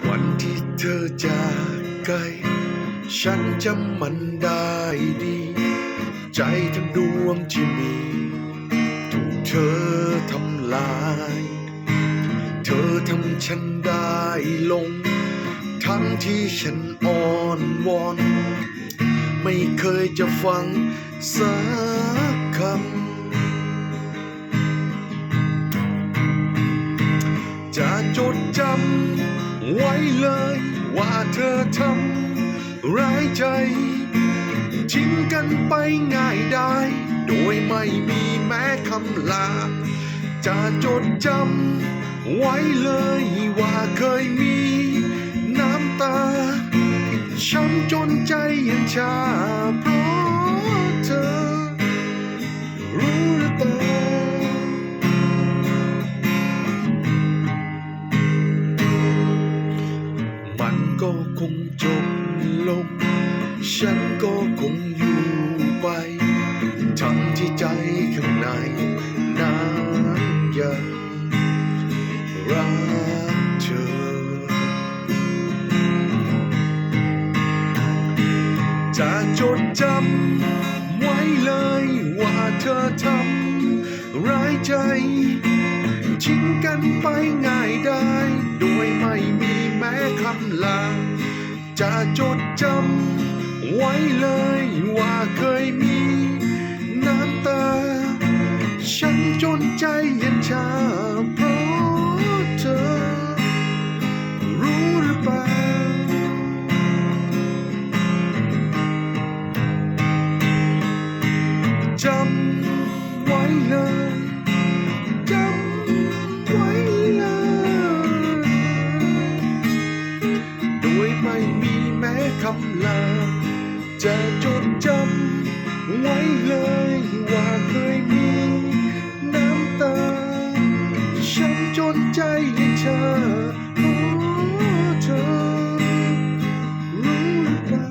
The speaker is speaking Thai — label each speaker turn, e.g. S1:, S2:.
S1: วันที่เธอจากไกล ฉันจำมันได้ดี ใจทั้งดวงที่มี ถูกเธอทำลาย เธอทำฉันได้ลง ทั้งที่ฉันอ่อนวอน ไม่เคยจะฟังสักคำจะจดจำ ไว้เลยว่าเธอทำร้ายใจทิ้งกันไปง่ายได้ โดยไม่มีแม้คำลา จะจดจำไว้เลยว่าเคยมีน้ำตา ช้ำจนใจเย็นชาเพราะเธอ คงจบลง ฉันก็คงอยู่ไปทั้งที่ใจข้างในนั้นยังรักเธอ จะจดจำไว้เลยว่าเธอทำร้ายใจทิ้งกันไปง่ายได้ โดยไม่มีแม้คำลา จะจดจำไว้เลยว่าเคยมีน้ำตา ฉันจนใจเย็นชาเพราะำลาจะจดจำไว้เลยว่าเคยมีน้ำตาฉันจนใจให้เธอเธอรู้หรือเปล่า